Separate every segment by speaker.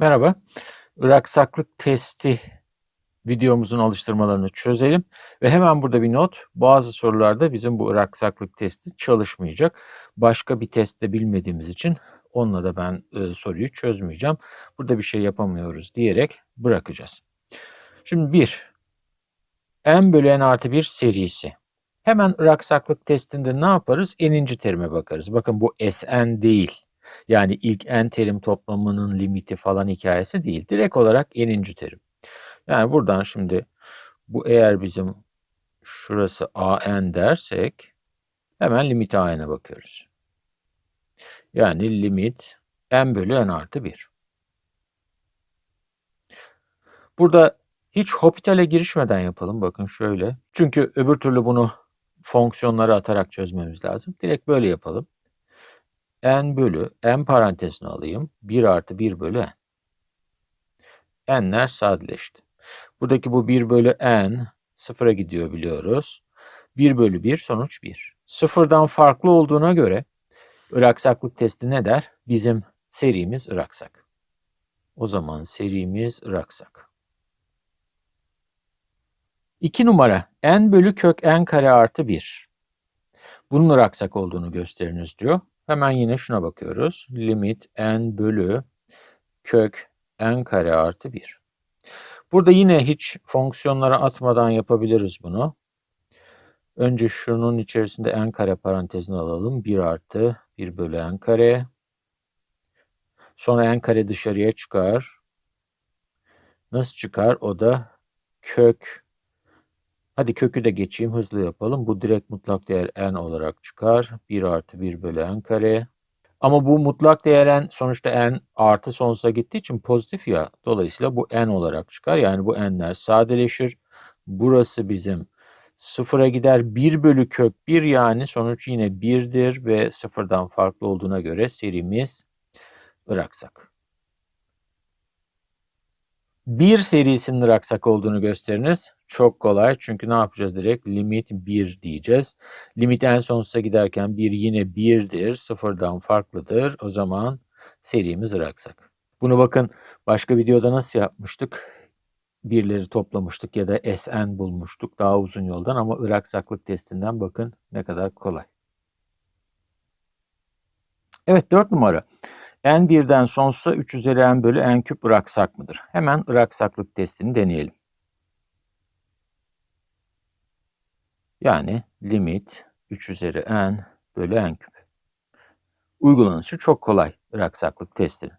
Speaker 1: Merhaba. Iraksaklık testi videomuzun alıştırmalarını çözelim ve hemen burada bir not. Bazı sorularda bizim bu iraksaklık testi çalışmayacak. Başka bir testte bilmediğimiz için onunla da ben e, soruyu çözmeyeceğim. Burada bir şey yapamıyoruz diyerek bırakacağız. Şimdi bir, n bölü n artı 1 serisi. Hemen iraksaklık testinde ne yaparız? N'inci terime bakarız. Bakın bu Sn değil. Yani ilk n terim toplamının limiti falan hikayesi değil. Direkt olarak n'inci terim. Yani buradan şimdi bu eğer bizim şurası an dersek hemen limit an'a bakıyoruz. Yani limit n bölü n artı 1. Burada hiç Hopital'e girişmeden yapalım. Bakın şöyle. Çünkü öbür türlü bunu fonksiyonları atarak çözmemiz lazım. Direkt böyle yapalım n bölü n parantezine alayım. 1 artı 1 bölü n. n'ler sadeleşti. Buradaki bu 1 bölü n sıfıra gidiyor biliyoruz. 1 bölü 1 sonuç 1. Sıfırdan farklı olduğuna göre ıraksaklık testi ne der? Bizim serimiz ıraksak. O zaman serimiz ıraksak. 2 numara n bölü kök n kare artı 1. Bunun ıraksak olduğunu gösteriniz diyor. Hemen yine şuna bakıyoruz. Limit n bölü kök n kare artı 1. Burada yine hiç fonksiyonlara atmadan yapabiliriz bunu. Önce şunun içerisinde n kare parantezini alalım. 1 artı 1 bölü n kare. Sonra n kare dışarıya çıkar. Nasıl çıkar? O da kök. Hadi kökü de geçeyim hızlı yapalım. Bu direkt mutlak değer n olarak çıkar. 1 artı 1 bölü n kare. Ama bu mutlak değer n sonuçta n artı sonsuza gittiği için pozitif ya. Dolayısıyla bu n olarak çıkar. Yani bu n'ler sadeleşir. Burası bizim sıfıra gider. 1 bölü kök 1 yani sonuç yine 1'dir ve sıfırdan farklı olduğuna göre serimiz ıraksak. Bir serisinin ıraksak olduğunu gösteriniz. Çok kolay çünkü ne yapacağız direkt? Limit 1 diyeceğiz. Limit en sonsuza giderken 1 yine 1'dir. Sıfırdan farklıdır. O zaman serimiz ıraksak. Bunu bakın başka videoda nasıl yapmıştık? Birleri toplamıştık ya da Sn bulmuştuk daha uzun yoldan ama ıraksaklık testinden bakın ne kadar kolay. Evet 4 numara n birden sonsuza 3 üzeri n bölü n küp ıraksak mıdır? Hemen ıraksaklık testini deneyelim. Yani limit 3 üzeri n bölü n küp. Uygulanışı çok kolay ıraksaklık testinin.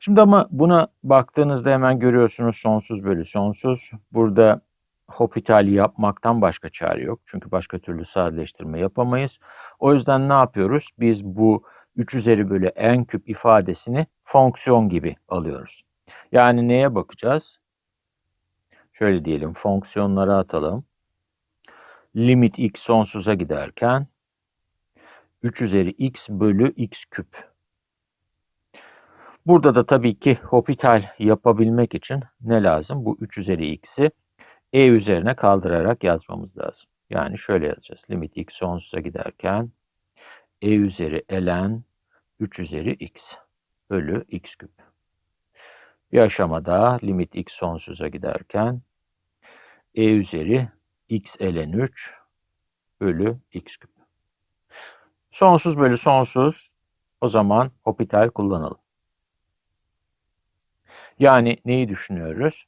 Speaker 1: Şimdi ama buna baktığınızda hemen görüyorsunuz sonsuz bölü sonsuz. Burada Hopital'i yapmaktan başka çare yok. Çünkü başka türlü sadeleştirme yapamayız. O yüzden ne yapıyoruz? Biz bu 3 üzeri bölü n küp ifadesini fonksiyon gibi alıyoruz. Yani neye bakacağız? Şöyle diyelim fonksiyonlara atalım. Limit x sonsuza giderken 3 üzeri x bölü x küp. Burada da tabii ki hopital yapabilmek için ne lazım? Bu 3 üzeri x'i e üzerine kaldırarak yazmamız lazım. Yani şöyle yazacağız. Limit x sonsuza giderken e üzeri ln 3 üzeri x bölü x küp. Bir aşamada limit x sonsuza giderken e üzeri x ln 3 bölü x küp. Sonsuz bölü sonsuz o zaman hopital kullanalım. Yani neyi düşünüyoruz?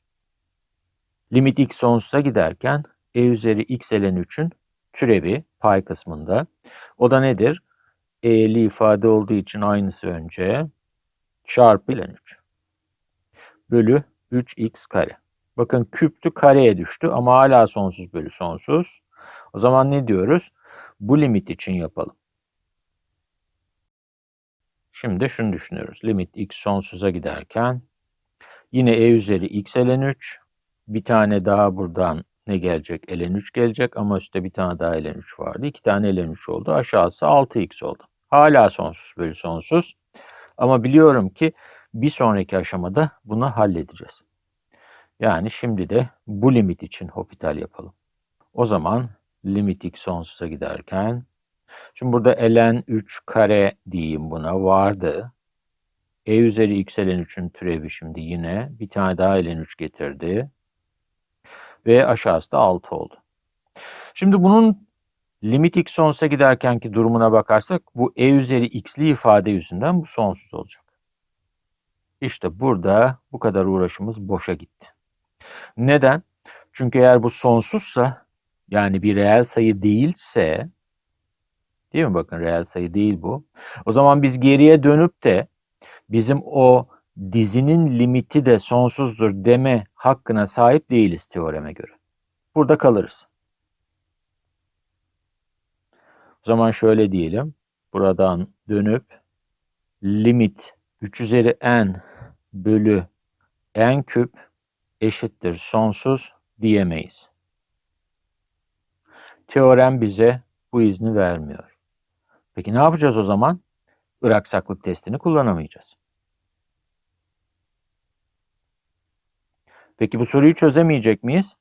Speaker 1: Limit x sonsuza giderken e üzeri x ln 3'ün türevi pay kısmında. O da nedir? E'li ifade olduğu için aynısı önce çarpı ile 3 bölü 3x kare. Bakın küptü kareye düştü ama hala sonsuz bölü sonsuz. O zaman ne diyoruz? Bu limit için yapalım. Şimdi şunu düşünüyoruz. Limit x sonsuza giderken yine e üzeri x ln 3 bir tane daha buradan ne gelecek? ln 3 gelecek ama üstte bir tane daha ln 3 vardı. İki tane ln 3 oldu. Aşağısı 6x oldu. Hala sonsuz bölü sonsuz. Ama biliyorum ki bir sonraki aşamada bunu halledeceğiz. Yani şimdi de bu limit için hopital yapalım. O zaman limit x sonsuza giderken şimdi burada ln 3 kare diyeyim buna vardı. E üzeri x ln 3'ün türevi şimdi yine bir tane daha ln 3 getirdi. Ve aşağısı da 6 oldu. Şimdi bunun limit x sonsuza giderkenki durumuna bakarsak bu e üzeri x'li ifade yüzünden bu sonsuz olacak. İşte burada bu kadar uğraşımız boşa gitti. Neden? Çünkü eğer bu sonsuzsa yani bir reel sayı değilse değil mi bakın reel sayı değil bu. O zaman biz geriye dönüp de bizim o dizinin limiti de sonsuzdur deme hakkına sahip değiliz teoreme göre. Burada kalırız. O zaman şöyle diyelim. Buradan dönüp limit 3 üzeri n bölü n küp eşittir sonsuz diyemeyiz. Teorem bize bu izni vermiyor. Peki ne yapacağız o zaman? Iraksaklık testini kullanamayacağız. Peki bu soruyu çözemeyecek miyiz?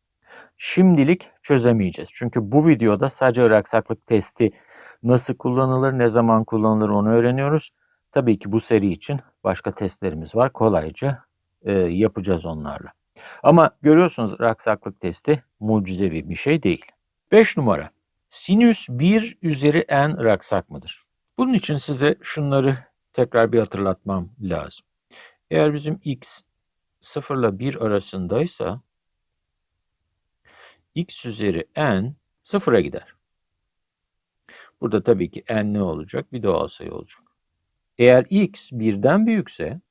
Speaker 1: Şimdilik çözemeyeceğiz. Çünkü bu videoda sadece iraksaklık testi nasıl kullanılır, ne zaman kullanılır onu öğreniyoruz. Tabii ki bu seri için başka testlerimiz var. Kolayca e, yapacağız onlarla. Ama görüyorsunuz raksaklık testi mucizevi bir şey değil. 5 numara. Sinüs 1 üzeri n raksak mıdır? Bunun için size şunları tekrar bir hatırlatmam lazım. Eğer bizim x 0 ile 1 arasındaysa x üzeri n sıfıra gider. Burada tabii ki n ne olacak? Bir doğal sayı olacak. Eğer x birden büyükse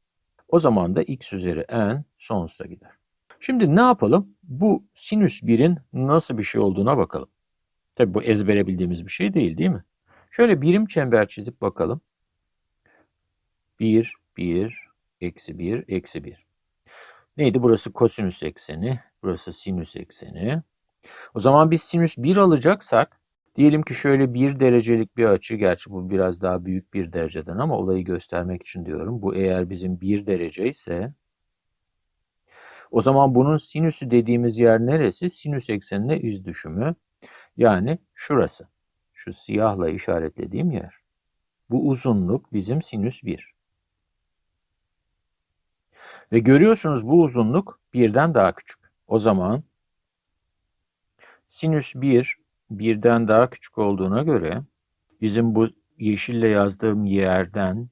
Speaker 1: o zaman da x üzeri n sonsuza gider. Şimdi ne yapalım? Bu sinüs 1'in nasıl bir şey olduğuna bakalım. Tabii bu ezbere bildiğimiz bir şey değil değil mi? Şöyle birim çember çizip bakalım. 1, 1, eksi 1, eksi 1. Neydi? Burası kosinüs ekseni, burası sinüs ekseni. O zaman biz sinüs 1 alacaksak, diyelim ki şöyle 1 derecelik bir açı, gerçi bu biraz daha büyük bir dereceden ama olayı göstermek için diyorum. Bu eğer bizim 1 derece ise, o zaman bunun sinüsü dediğimiz yer neresi? Sinüs eksenine iz düşümü. Yani şurası. Şu siyahla işaretlediğim yer. Bu uzunluk bizim sinüs 1. Ve görüyorsunuz bu uzunluk birden daha küçük. O zaman sinüs 1 birden daha küçük olduğuna göre bizim bu yeşille yazdığım yerden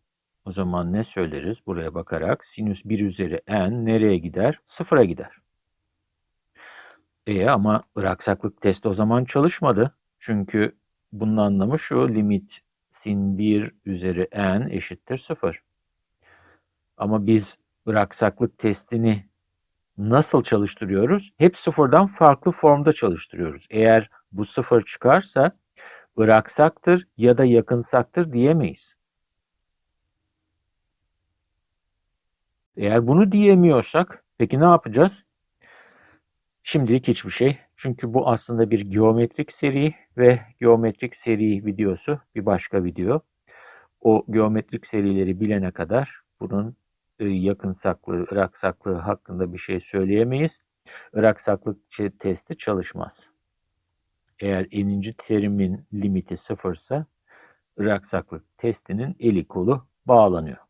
Speaker 1: o zaman ne söyleriz buraya bakarak? Sinüs 1 üzeri n nereye gider? Sıfıra gider. E ama ıraksaklık testi o zaman çalışmadı. Çünkü bunun anlamı şu limit sin 1 üzeri n eşittir 0. Ama biz ıraksaklık testini nasıl çalıştırıyoruz? Hep sıfırdan farklı formda çalıştırıyoruz. Eğer bu sıfır çıkarsa ıraksaktır ya da yakınsaktır diyemeyiz. Eğer bunu diyemiyorsak peki ne yapacağız? Şimdilik hiçbir şey. Çünkü bu aslında bir geometrik seri ve geometrik seri videosu bir başka video. O geometrik serileri bilene kadar bunun e, yakınsaklığı, iraksaklığı hakkında bir şey söyleyemeyiz. Iraksaklık testi çalışmaz. Eğer eninci terimin limiti sıfırsa iraksaklık testinin eli kolu bağlanıyor.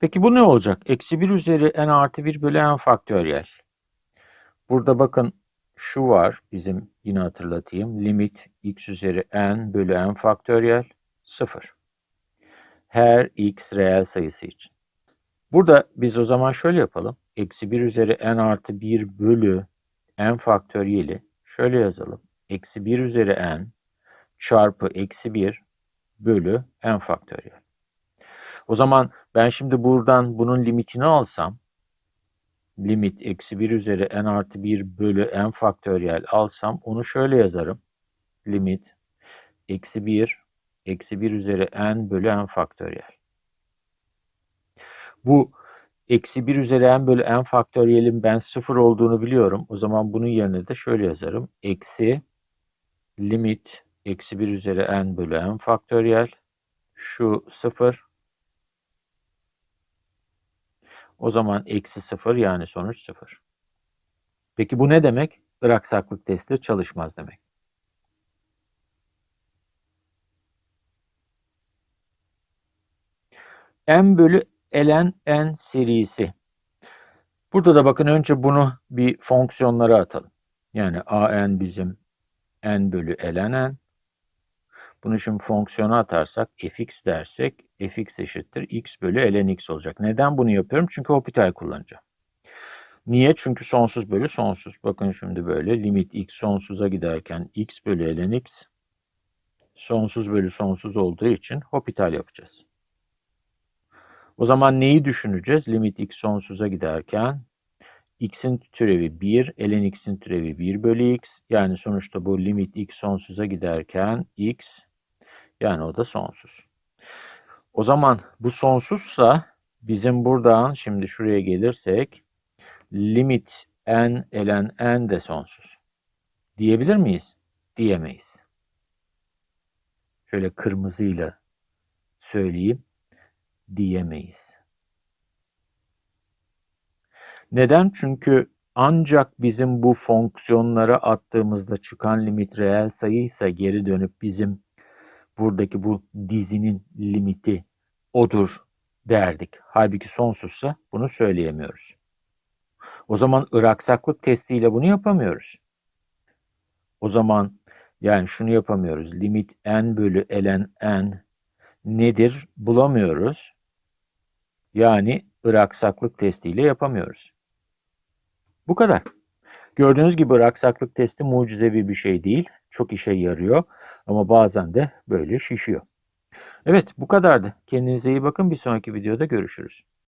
Speaker 1: Peki bu ne olacak? Eksi 1 üzeri n artı 1 bölü n faktöriyel. Burada bakın şu var bizim yine hatırlatayım. Limit x üzeri n bölü n faktöriyel 0. Her x reel sayısı için. Burada biz o zaman şöyle yapalım. Eksi 1 üzeri n artı 1 bölü n faktöriyeli şöyle yazalım. Eksi 1 üzeri n çarpı eksi 1 bölü n faktöriyel. O zaman ben şimdi buradan bunun limitini alsam limit eksi 1 üzeri n artı 1 bölü n faktöriyel alsam onu şöyle yazarım. Limit eksi 1 eksi 1 üzeri n bölü n faktöriyel. Bu eksi 1 üzeri n bölü n faktöriyelin ben sıfır olduğunu biliyorum. O zaman bunun yerine de şöyle yazarım. Eksi limit eksi 1 üzeri n bölü n faktöriyel şu sıfır O zaman eksi sıfır yani sonuç sıfır. Peki bu ne demek? Iraksaklık testi çalışmaz demek. n bölü ln n serisi. Burada da bakın önce bunu bir fonksiyonlara atalım. Yani an bizim n bölü ln n. Bunu şimdi fonksiyona atarsak fx dersek fx eşittir x bölü ln x olacak. Neden bunu yapıyorum? Çünkü Hopital kullanacağım. Niye? Çünkü sonsuz bölü sonsuz. Bakın şimdi böyle limit x sonsuza giderken x bölü ln x sonsuz bölü sonsuz olduğu için Hopital yapacağız. O zaman neyi düşüneceğiz? Limit x sonsuza giderken x'in türevi 1, ln x'in türevi 1 bölü x. Yani sonuçta bu limit x sonsuza giderken x yani o da sonsuz. O zaman bu sonsuzsa bizim buradan şimdi şuraya gelirsek limit n ln n de sonsuz. Diyebilir miyiz? Diyemeyiz. Şöyle kırmızıyla söyleyeyim. Diyemeyiz. Neden? Çünkü ancak bizim bu fonksiyonlara attığımızda çıkan limit reel sayıysa geri dönüp bizim buradaki bu dizinin limiti odur derdik. Halbuki sonsuzsa bunu söyleyemiyoruz. O zaman ıraksaklık testiyle bunu yapamıyoruz. O zaman yani şunu yapamıyoruz. Limit n bölü ln n nedir bulamıyoruz. Yani ıraksaklık testiyle yapamıyoruz. Bu kadar. Gördüğünüz gibi aksaklık testi mucizevi bir şey değil. Çok işe yarıyor ama bazen de böyle şişiyor. Evet bu kadardı. Kendinize iyi bakın. Bir sonraki videoda görüşürüz.